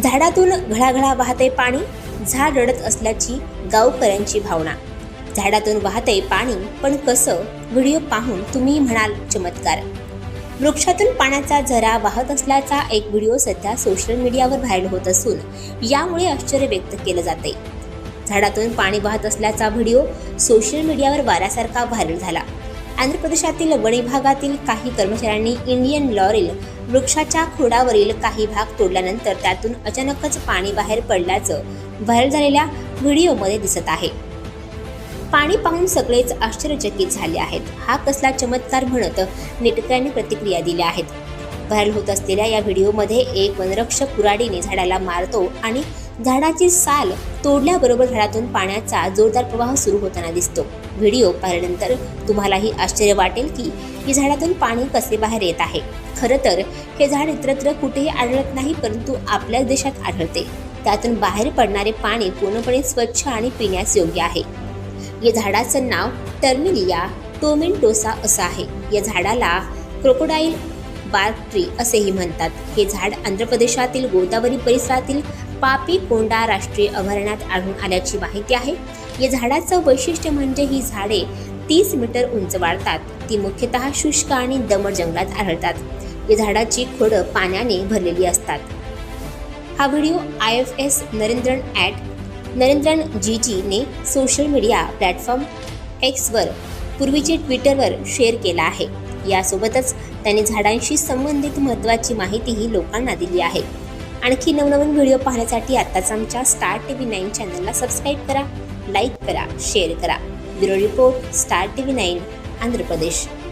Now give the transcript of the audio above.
झाडातून घळाघळा वाहते पाणी झाड रडत असल्याची गावकऱ्यांची भावना. झाडातून वाहते पाणी पण कसं? व्हिडिओ पाहून तुम्ही म्हणाल चमत्कार. वृक्षातून पाण्याचा झरा वाहत असल्याचा एक व्हिडिओ सध्या सोशल मीडियावर व्हायरल होत असून यामुळे आश्चर्य व्यक्त केलं जाते. झाडातून पाणी वाहत असल्याचा व्हिडिओ सोशल मीडियावर वाऱ्यासारखा व्हायरल झाला. आंध्र प्रदेशातील वणी भागातील काही कर्मचाऱ्यांनी इंडियन लॉरेल वृक्षाच्या खोडावरील काही भाग तोडल्यानंतर त्यातून अचानकच पाणी बाहेर पडल्याचं व्हायरल झालेल्या व्हिडिओमध्ये दिसत आहे. पाणी पाहून सगळेच आश्चर्यचकित झाले आहेत. हा कसला चमत्कार म्हणत नेटकऱ्यांनी प्रतिक्रिया दिल्या आहेत. व्हायरल होत असलेल्या या व्हिडिओमध्ये एक वनरक्षक कुऱ्हाडीने झाडाला मारतो आणि झाडाची साल तोडल्याबरोबर झाडातून पाण्याचा जोरदार प्रवाह सुरू होताना दिसतो. व्हिडिओ पाहिल्यानंतर तुम्हालाही आश्चर्य वाटेल की ही झाडातून पाणी कसे बाहेर येत आहे. खरं तर हे झाड इतरत्र कुठेही आढळत नाही परंतु आपल्याच देशात आढळते. त्यातून बाहेर पडणारे पाणी पूर्णपणे स्वच्छ आणि पिण्यास योग्य आहे. या झाडाचं नाव टर्मिलिया टोमेंटोसा असं आहे. या झाडाला क्रोकोडाईल बार्क ट्री असेही म्हणतात. हे झाड आंध्र प्रदेशातील गोदावरी परिसरातील पापी कोंडा राष्ट्रीय अभयारण्यात आढळून आल्याची माहिती आहे. या झाडाचं वैशिष्ट्य म्हणजे ही झाडे तीस मीटर उंच वाढतात. ती मुख्यतः शुष्क आणि दमट जंगलात आढळतात. या झाडाची खोडं पाण्याने भरलेली असतात. हा video I F S Narendran at Narendran G जीने सोशल मीडिया प्लॅटफॉर्म एक्सवर पूर्वीचे ट्विटरवर शेअर केला आहे. यासोबतच त्यांनी झाडांशी संबंधित महत्त्वाची माहितीही लोकांना दिली आहे. आणखी नवनवीन व्हिडिओ पाहण्यासाठी आत्ताच आमच्या स्टार टी व्ही नाईन चॅनलला सबस्क्राईब करा लाईक करा शेअर करा. Bureau report star T V nine Andhra Pradesh.